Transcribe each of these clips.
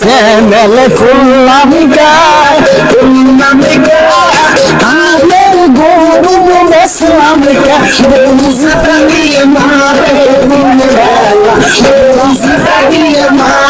শ্যামেল করলাম গায় আমের গরু দিন বেলা মারে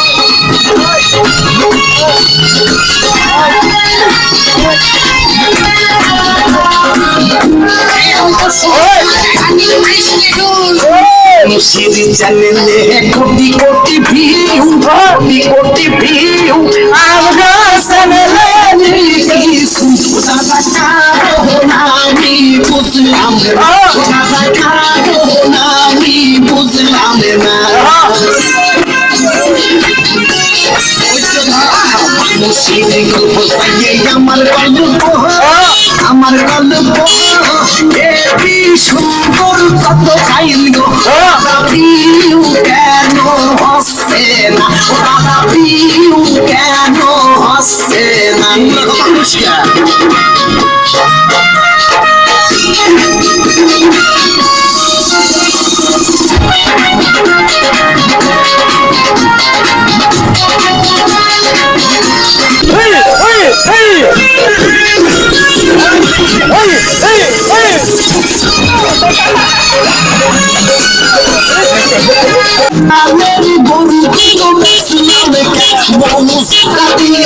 মুর্শিদি চ্যানেলে কোটি কোটি ভিউ কোটি কোটি ভিউ। আমরা চ্যানেলে নামি বুঝলাম নামি বুঝলাম না। মুর্শিদি গল্প সাইয়ে আমার গল্প। আমার গল্প এটি কত খাইল গো দাদা পিউ কেন হসে না ও দাদা পিউ কেন হসে না Already born, you don't miss me, I'm a cat, won't stop me,